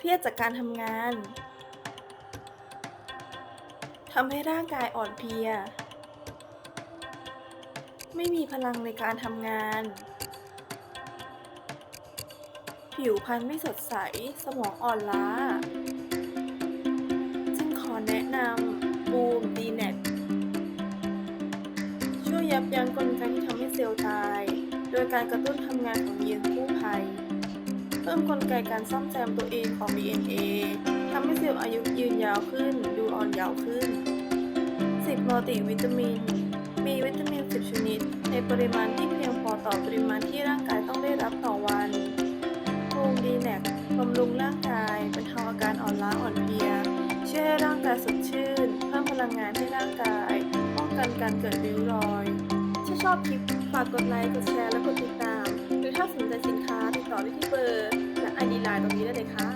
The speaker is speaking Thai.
เครียดจากการทำงานทำให้ร่างกายอ่อนเพลีย ไม่มีพลังในการทำงาน ผิวพรรณไม่สดใส สมองอ่อนล้า จึงขอแนะนำบูมดีเน็ตช่วยยับยั้งกลไกที่ทำให้เซลล์ตาย โดยการกระตุ้นทำงานของ พิ่มกลไกการซ่อมแซมตัวเองของ DNA ทำให้เซลล์อายุยืนยาวขึ้น ดูอ่อนเยาว์ขึ้น 10มัลติวิตามิน มีวิตามิน 10 ชนิด ในปริมาณที่เพียงพอต่อปริมาณที่ร่างกายต้องได้รับต่อวันภูมิดีแนกบำรุงร่างกายบรรเทาอาการอ่อนล้าอ่อนเพลียช่วยให้ร่างกายสดชื่น เพิ่มพลังงานให้ร่างกาย ป้องกันการเกิดริ้วรอย ถ้าชอบคลิปฝากกดไลค์ กดแชร์ และกดติด นี้ได้เลยค่ะ